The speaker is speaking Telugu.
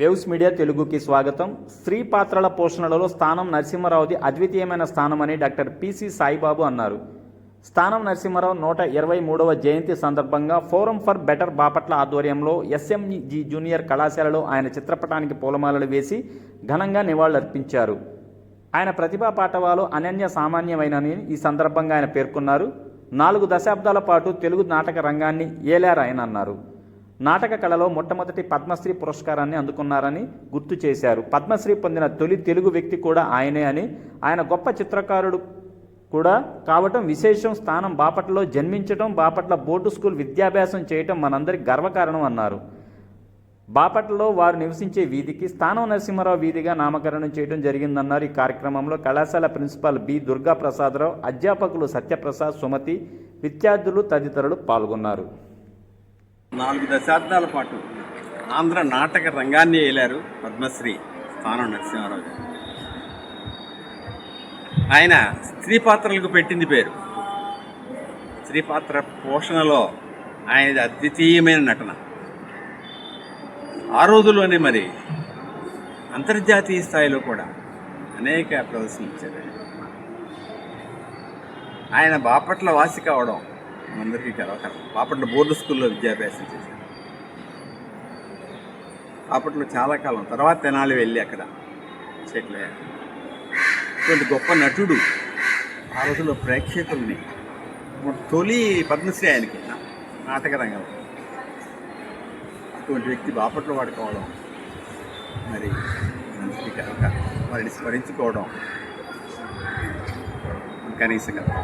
వేవ్స్ మీడియా తెలుగుకి స్వాగతం. స్త్రీ పాత్రల పోషణలలో స్థానం నరసింహారావుది అద్వితీయమైన స్థానమని డాక్టర్ పిసి సాయిబాబు అన్నారు. స్థానం నరసింహారావు నూట ఇరవై మూడవ జయంతి సందర్భంగా ఫోరం ఫర్ బెటర్ బాపట్ల ఆధ్వర్యంలో ఎస్ఎంజి జూనియర్ కళాశాలలో ఆయన చిత్రపటానికి పూలమాలలు వేసి ఘనంగా నివాళులర్పించారు. ఆయన ప్రతిభా పాఠవాలు అనన్య సామాన్యమైనని ఈ సందర్భంగా ఆయన పేర్కొన్నారు. నాలుగు దశాబ్దాల పాటు తెలుగు నాటక రంగాన్ని ఏలారు ఆయన అన్నారు నాటక కళలో మొట్టమొదటి పద్మశ్రీ పురస్కారాన్ని అందుకున్నారని గుర్తు చేశారు. పద్మశ్రీ పొందిన తొలి తెలుగు వ్యక్తి కూడా ఆయనే అని ఆయన గొప్ప చిత్రకారుడు కూడా కావటం విశేషం. స్థానం బాపట్లలో జన్మించటం బాపట్ల బోర్డు స్కూల్ విద్యాభ్యాసం చేయటం మనందరి గర్వకారణం అన్నారు. బాపట్లలో వారు నివసించే వీధికి స్థానం నరసింహారావు వీధిగా నామకరణం చేయడం జరిగిందన్నారు. ఈ కార్యక్రమంలో కళాశాల ప్రిన్సిపాల్ బి దుర్గా ప్రసాదరావు అధ్యాపకులు సత్యప్రసాద్ సుమతి విద్యార్థులు తదితరులు పాల్గొన్నారు. నాలుగు దశాబ్దాల పాటు ఆంధ్ర నాటక రంగాన్ని ఏలారు పద్మశ్రీ స్థానం నరసింహారావు గారు. ఆయన స్త్రీ పాత్రలకు పెట్టింది పేరు. స్త్రీ పాత్ర పోషణలో ఆయనది అద్వితీయమైన నటన. ఆ రోజుల్లోనే మరి అంతర్జాతీయ స్థాయిలో కూడా అనేక ప్రదర్శనలు ఇచ్చారు. ఆయన. ఆయన బాపట్ల వాసి కావడం మనందరికీ గర్వకారణం బాపట్ల బోర్డు స్కూల్లో విద్యాభ్యాసం చేశాను బాపట్ల చాలా కాలం తర్వాత తెనాలి వెళ్ళి అక్కడ సెటిల్ కొంత ఇటువంటి గొప్ప నటుడు ఆ రోజుల్లో ప్రేక్షకుల్ని తొలి పద్మశ్రీ ఆయనకి నాటక రంగంలో. అటువంటి వ్యక్తి బాపట్లో వాడుకోవడం మరి మనిషికి కనుక వారిని స్మరించుకోవడం కనీసం కదా